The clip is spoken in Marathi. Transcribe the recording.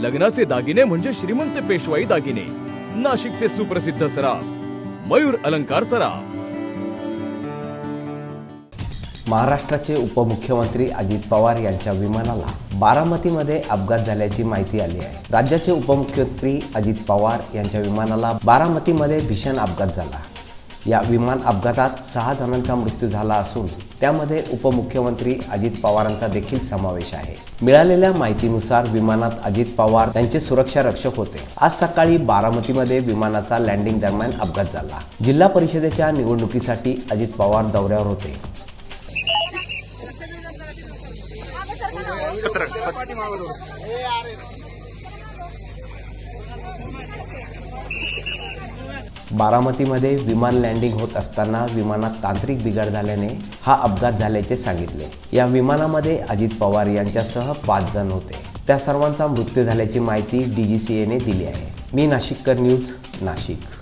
लग्नाचे दागिने म्हणजे श्रीमंत पेशवाई दागिने. नाशिकचे सुप्रसिद्ध सराफ मयूर अलंकार सराफ. महाराष्ट्राचे उपमुख्यमंत्री अजित पवार यांच्या विमानाला बारामतीमध्ये अपघात झाल्याची माहिती आली आहे. राज्याचे उपमुख्यमंत्री अजित पवार यांच्या विमानाला बारामतीमध्ये भीषण अपघात झाला. या विमान अपघातात सहा जणांचा मृत्यू झाला असून त्यामध्ये उपमुख्यमंत्री अजित पवारांचा देखील समावेश आहे. मिळालेल्या माहितीनुसार विमानात अजित पवार त्यांचे सुरक्षा रक्षक होते. आज सकाळी बारामतीमध्ये विमानाचा लँडिंग दरम्यान अपघात झाला. जिल्हा परिषदेच्या निवडणुकीसाठी अजित पवार दौऱ्यावर होते. बारामतीमध्ये विमान लँडिंग होत असताना विमानात तांत्रिक बिघाड झाल्याने हा अपघात झाल्याचे सांगितले. या विमानामध्ये अजित पवार यांच्यासह पाच जण होते. त्या सर्वांचा मृत्यू झाल्याची माहिती डी जी सी एने दिली आहे. मी नाशिककर न्यूज नाशिक.